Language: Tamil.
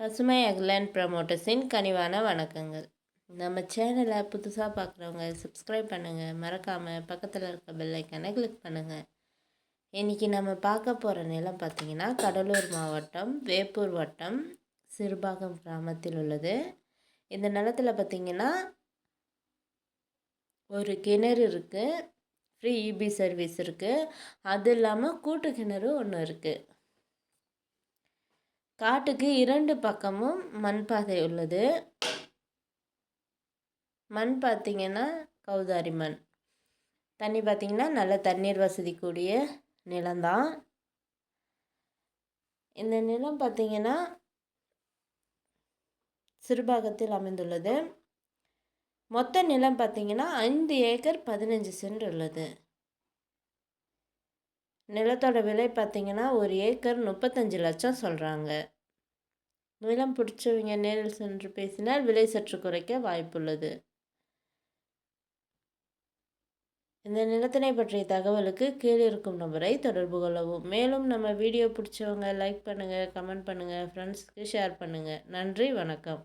பசுமை அக்லேண்ட் ப்ரமோட்டர்ஸின் கனிவான வணக்கங்கள். நம்ம சேனலை புதுசாக பார்க்குறவங்க சப்ஸ்கிரைப் பண்ணுங்கள் மறக்காமல் பக்கத்தில் இருக்க பெல்லைக்கானை கிளிக் பண்ணுங்கள் இன்றைக்கி நம்ம பார்க்க போகிற நிலம் பார்த்திங்கன்னா கடலூர் மாவட்டம் வேப்பூர் வட்டம் சிறுபாகம் கிராமத்தில் உள்ளது. இந்த நிலத்தில் பார்த்திங்கன்னா ஒரு கிணறு இருக்குது ஃப்ரீ இபி சர்வீஸ் இருக்குது அது இல்லாமல் கூட்டு கிணறு ஒன்று இருக்குது காட்டுக்கு இரண்டு பக்கமும் மண் பாதை உள்ளது. மண் பார்த்திங்கன்னா கௌதாரி மண். தண்ணி பார்த்திங்கன்னா நல்ல தண்ணீர் வசதி கூடிய நிலம்தான் இந்த நிலம் பார்த்திங்கன்னா சிறுபாகத்தில் அமைந்துள்ளது. மொத்த நிலம் பார்த்திங்கன்னா ஐந்து ஏக்கர் பதினஞ்சு சென்ட் உள்ளது. நிலத்தோட விலை பார்த்திங்கன்னா ஒரு ஏக்கர் முப்பத்தஞ்சு லட்சம் சொல்கிறாங்க நிலம் பிடிச்சவங்க நேரில் சென்று பேசினால் விலை சற்று குறைக்க வாய்ப்புள்ளது. இந்த நிலத்தினை பற்றிய தகவலுக்கு கீழே இருக்கும் நபரை தொடர்பு கொள்ளவும். மேலும் நம்ம வீடியோ பிடிச்சவங்க லைக் பண்ணுங்கள் கமெண்ட் பண்ணுங்கள் ஃப்ரெண்ட்ஸ்க்கு ஷேர் பண்ணுங்கள் நன்றி வணக்கம்.